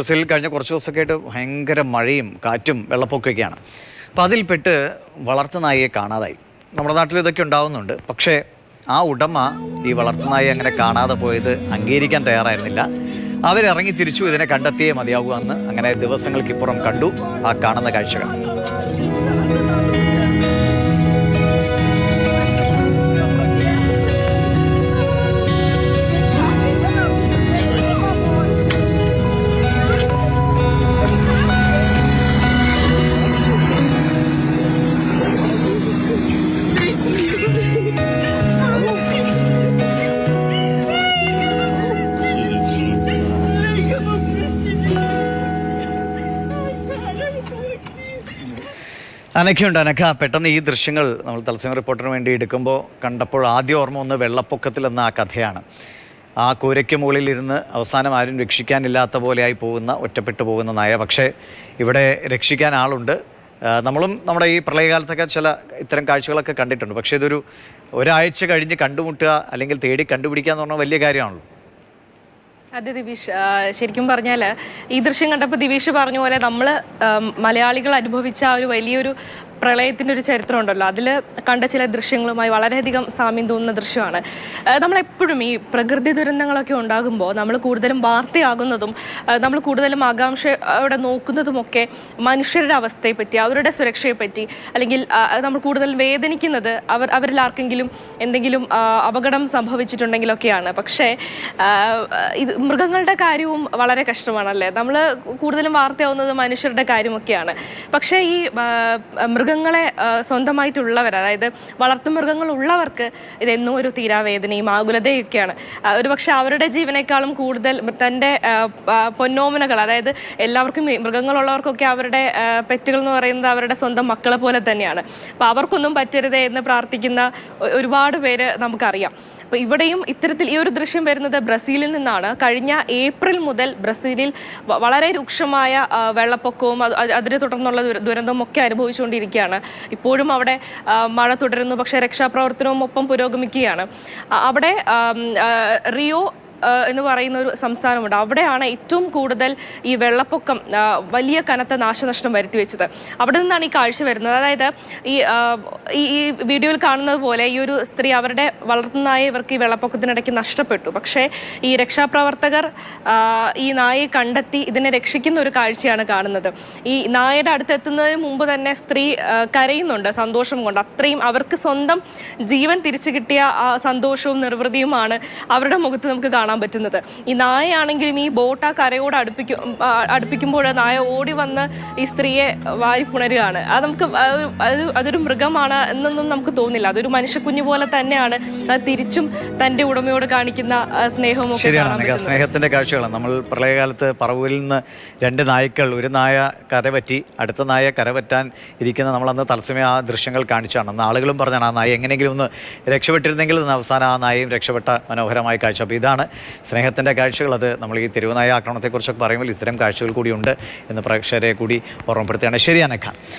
ബ്രസീലിൽ കഴിഞ്ഞ കുറച്ച് ദിവസമൊക്കെ ആയിട്ട് ഭയങ്കര മഴയും കാറ്റും വെള്ളപ്പൊക്കമൊക്കെയാണ്. അപ്പോൾ അതിൽപ്പെട്ട് വളർത്തുനായിയെ കാണാതായി. നമ്മുടെ നാട്ടിൽ ഇതൊക്കെ ഉണ്ടാവുന്നുണ്ട്. പക്ഷേ ആ ഉടമ ഈ വളർത്തുനായി അങ്ങനെ കാണാതെ പോയത് അംഗീകരിക്കാൻ തയ്യാറായിരുന്നില്ല. അവരിറങ്ങി തിരിച്ചു ഇതിനെ കണ്ടെത്തിയേ മതിയാകൂ എന്ന് അങ്ങനെ ദിവസങ്ങൾക്കിപ്പുറം കണ്ടു ആ കാണുന്ന കാഴ്ചകൾ. അനഖയുണ്ട് അനഖ പെട്ടെന്ന് ഈ ദൃശ്യങ്ങൾ നമ്മൾ തത്സമയ റിപ്പോർട്ടറിന് വേണ്ടി എടുക്കുമ്പോൾ കണ്ടപ്പോൾ ആദ്യ ഓർമ്മ ഒന്ന് വെള്ളപ്പൊക്കത്തിൽ എന്ന ആ കഥയാണ്. ആ കൂരയ്ക്ക് മുകളിൽ ഇരുന്ന് അവസാനം ആരും രക്ഷിക്കാനില്ലാത്ത പോലെയായി പോകുന്ന ഒറ്റപ്പെട്ടു പോകുന്ന നായ. പക്ഷേ ഇവിടെ രക്ഷിക്കാൻ ആളുണ്ട്. നമ്മളും നമ്മുടെ ഈ പ്രളയകാലത്തൊക്കെ ചില ഇത്തരം കാഴ്ചകളൊക്കെ കണ്ടിട്ടുണ്ട്. പക്ഷേ ഇതൊരു ഒരാഴ്ച കഴിഞ്ഞ് കണ്ടുമുട്ടുക അല്ലെങ്കിൽ തേടി കണ്ടുപിടിക്കുക എന്ന് പറഞ്ഞാൽ വലിയ കാര്യമാണല്ലോ. അതെ ദിവിഷ് ശരിക്കും പറഞ്ഞാൽ ഈ ദൃശ്യം കണ്ടപ്പോൾ ദിവീഷ് പറഞ്ഞ പോലെ നമ്മൾ മലയാളികൾ അനുഭവിച്ച ആ ഒരു വലിയൊരു പ്രളയത്തിന്റെ ഒരു ചരിത്രം ഉണ്ടല്ലോ അതിൽ കണ്ട ചില ദൃശ്യങ്ങളുമായി വളരെയധികം സാമ്യം തോന്നുന്ന ദൃശ്യമാണ്. നമ്മളെപ്പോഴും ഈ പ്രകൃതി ദുരന്തങ്ങളൊക്കെ ഉണ്ടാകുമ്പോൾ നമ്മൾ കൂടുതലും വാർത്തയാകുന്നതും നമ്മൾ കൂടുതലും ആകാംക്ഷയോടെ നോക്കുന്നതുമൊക്കെ മനുഷ്യരുടെ അവസ്ഥയെപ്പറ്റി അവരുടെ സുരക്ഷയെ പറ്റി അല്ലെങ്കിൽ നമ്മൾ കൂടുതൽ വേദനിക്കുന്നത് അവർ അവരിൽ ആർക്കെങ്കിലും എന്തെങ്കിലും അപകടം സംഭവിച്ചിട്ടുണ്ടെങ്കിലൊക്കെയാണ്. പക്ഷേ ഇത് മൃഗങ്ങളുടെ കാര്യവും വളരെ കഷ്ടമാണല്ലേ? നമ്മൾ കൂടുതലും വാർത്തയാവുന്നത് മനുഷ്യരുടെ കാര്യമൊക്കെയാണ്. പക്ഷേ ഈ ആ, മൃഗങ്ങളെ സ്വന്തമായിട്ടുള്ളവർ അതായത് വളർത്തുമൃഗങ്ങൾ ഉള്ളവർക്ക് ഇതെന്നും ഒരു തീരാവേദനയും ആകുലതയൊക്കെയാണ്. ആ, ഒരു പക്ഷേ അവരുടെ ജീവനേക്കാളും കൂടുതൽ തന്റെ പൊന്നോമനകൾ അതായത് എല്ലാവർക്കും മൃഗങ്ങളുള്ളവർക്കൊക്കെ അവരുടെ പെറ്റുകൾ എന്ന് പറയുന്നത് അവരുടെ സ്വന്തം മക്കളെ പോലെ തന്നെയാണ്. അപ്പോൾ അവർക്കൊന്നും പറ്റരുതേ എന്ന് പ്രാർത്ഥിക്കുന്ന ഒരുപാട് പേര് നമുക്കറിയാം. അപ്പോൾ ഇവിടെയും ഇത്തരത്തിൽ ഈ ഒരു ദൃശ്യം വരുന്നത് ബ്രസീലിൽ നിന്നാണ്. കഴിഞ്ഞ ഏപ്രിൽ മുതൽ ബ്രസീലിൽ വളരെ രൂക്ഷമായ വെള്ളപ്പൊക്കവും അത് അത് അതിനെ തുടർന്നുള്ള ദുര- ദുരന്തവും ഒക്കെ അനുഭവിച്ചുകൊണ്ടിരിക്കുകയാണ്. ഇപ്പോഴും അവിടെ മഴ തുടരുന്നു പക്ഷേ രക്ഷാപ്രവർത്തനവും ഒപ്പം പുരോഗമിക്കുകയാണ്. അവിടെ റിയോ എന്ന് പറയുന്ന ഒരു സംസ്ഥാനമുണ്ട്. അവിടെയാണ് ഏറ്റവും കൂടുതൽ ഈ വെള്ളപ്പൊക്കം വലിയ കനത്ത നാശനഷ്ടം വരുത്തി വെച്ചത്. അവിടെ നിന്നാണ് ഈ കാഴ്ച വരുന്നത്. അതായത് ഈ ഈ വീഡിയോയിൽ കാണുന്നത് പോലെ ഈ ഒരു സ്ത്രീ അവരുടെ വളർത്തുനായ ഇവർക്ക് ഈ വെള്ളപ്പൊക്കത്തിനിടയ്ക്ക് നഷ്ടപ്പെട്ടു. പക്ഷേ ഈ രക്ഷാപ്രവർത്തകർ ഈ നായയെ കണ്ടെത്തി ഇതിനെ രക്ഷിക്കുന്ന ഒരു കാഴ്ചയാണ് കാണുന്നത്. ഈ നായയുടെ അടുത്തെത്തുന്നതിന് മുമ്പ് തന്നെ സ്ത്രീ കരയുന്നുണ്ട് സന്തോഷം കൊണ്ട്. അത്രയും അവർക്ക് സ്വന്തം ജീവൻ തിരിച്ചു കിട്ടിയ സന്തോഷവും നിർവൃതിയുമാണ് അവരുടെ മുഖത്ത് നമുക്ക് കാണാൻ പറ്റുന്നത്. ഈ നായയാണെങ്കിലും ഈ ബോട്ട് ആ കരയോട് അടുപ്പിക്കും അടുപ്പിക്കുമ്പോൾ നായ ഓടി വന്ന് ഈ സ്ത്രീയെ വാരി പുണരുകയാണ്. അത് നമുക്ക് അതൊരു മൃഗമാണ് എന്നൊന്നും നമുക്ക് തോന്നില്ല. അതൊരു മനുഷ്യക്കുഞ്ഞു പോലെ തന്നെയാണ്. തിരിച്ചും തന്റെ ഉടമയോട് കാണിക്കുന്ന സ്നേഹവും ശരിയാണ് സ്നേഹത്തിന്റെ കാഴ്ചകളാണ്. നമ്മൾ പ്രളയകാലത്ത് പറവൂരിൽ നിന്ന് രണ്ട് നായ്ക്കൾ ഒരു നായ കരപറ്റി അടുത്ത നായ കരപറ്റാൻ ഇരിക്കുന്ന നമ്മൾ അന്ന് തത്സമയം ആ ദൃശ്യങ്ങൾ കാണിച്ചാണ്. അന്ന് ആളുകളും പറഞ്ഞാണ് ആ നായ എങ്ങനെയെങ്കിലും ഒന്ന് രക്ഷപ്പെട്ടിരുന്നെങ്കിൽ അവസാനം ആ നായയും രക്ഷപ്പെട്ട മനോഹരമായ കാഴ്ച. അപ്പോൾ ഇതാണ് സ്നേഹത്തിന്റെ കാഴ്ചകൾ അത് നമ്മൾ ഈ തിരുവനായ ആക്രമണത്തെക്കുറിച്ചൊക്കെ പറയുമ്പോൾ ഇത്തരം കാഴ്ചകൾ കൂടിയുണ്ട് എന്ന് പ്രേക്ഷകരെ കൂടി ഓർമ്മപ്പെടുത്തുകയാണ്. ശരി അനഘ.